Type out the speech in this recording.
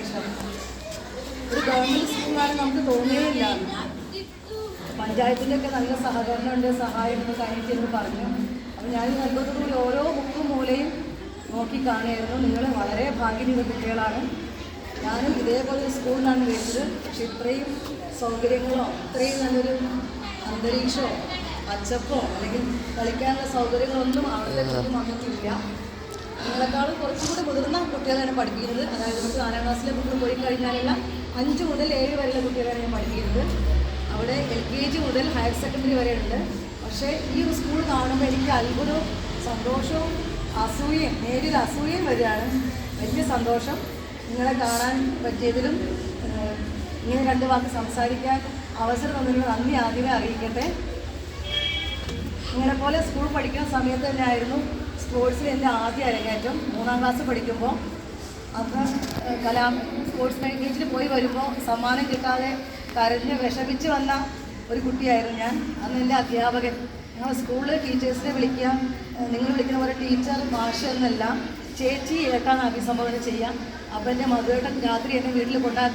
അന്തരീക്ഷം ഒരു ഗവൺമെന്റ് സ്കൂളാണ് നമുക്ക് തോന്നിയില്ല. പഞ്ചായത്തിന്റെ ഒക്കെ നല്ല സഹകരണമുണ്ട് സഹായമുണ്ട് കഴിഞ്ഞിട്ടെന്ന് പറഞ്ഞു. അപ്പോൾ ഞാൻ നിർബന്ധത്തോടുകൂടി ഓരോ ബുക്കും മൂലയും നോക്കി കാണുമായിരുന്നു നിങ്ങൾ വളരെ ഭാഗ്യമുള്ള കുട്ടികളാണ്. ഞാനും ഇതേപോലെ സ്കൂളിലാണ് വരുന്നത്. പക്ഷെ ഇത്രയും സൗകര്യങ്ങളോ ഇത്രയും നല്ലൊരു അന്തരീക്ഷമോ പച്ചപ്പോ അല്ലെങ്കിൽ കളിക്കാനുള്ള സൗകര്യങ്ങളൊന്നും അവിടെ ഒന്നും വന്നിട്ടില്ല. നിങ്ങളെക്കാളും കുറച്ചും കൂടി മുതിർന്ന കുട്ടികളെയാണ് പഠിപ്പിക്കുന്നത്. അതായത് നമുക്ക് നാലാം ക്ലാസ്സിലെ കുട്ടികൾ പോയി കഴിഞ്ഞാലുള്ള അഞ്ച് മുതൽ ഏഴ് വരെയുള്ള കുട്ടികളെയാണ് ഞാൻ പഠിപ്പിക്കുന്നത്. അവിടെ എൽ കെ ജി മുതൽ ഹയർ സെക്കൻഡറി വരെ ഉണ്ട് പക്ഷേ ഈ ഒരു സ്കൂൾ കാണുമ്പോൾ എനിക്ക് അത്ഭുതവും സന്തോഷവും അസൂയയും നേരിൽ അസൂയയും വരികയാണ്. വലിയ സന്തോഷം നിങ്ങളെ കാണാൻ പറ്റിയതിലും ഇങ്ങനെ രണ്ട് വാക്ക് സംസാരിക്കാൻ അവസരം തന്നതിന് നന്ദി ആദ്യമേ അറിയിക്കട്ടെ. ഇങ്ങനെ പോലെ സ്കൂൾ പഠിക്കുന്ന സമയത്ത് തന്നെയായിരുന്നു സ്പോർട്സിൽ എന്റെ ആദ്യ അരങ്ങേറ്റം മൂന്നാം ക്ലാസ് പഠിക്കുമ്പോൾ അന്ന് കലാ സ്പോർട്സ് മീറ്റിൽ പോയി വരുമ്പോൾ സമ്മാനം കിട്ടാതെ കരഞ്ഞ് വിഷമിച്ച് വന്ന ഒരു കുട്ടിയായിരുന്നു ഞാൻ. അന്ന് എന്റെ അധ്യാപകൻ. ഞങ്ങൾ സ്കൂളിലെ ടീച്ചേഴ്സിനെ വിളിക്കുക നിങ്ങൾ വിളിക്കുന്ന പോലെ ടീച്ചർ മാഷ് എന്നല്ല ചേച്ചി ഏട്ടാണ് അഭിസംബോധന ചെയ്യുക. അപ്പം എന്റെ മധുവേട്ടൻ രാത്രി എന്നെ വീട്ടിൽ കൊണ്ടാക്കി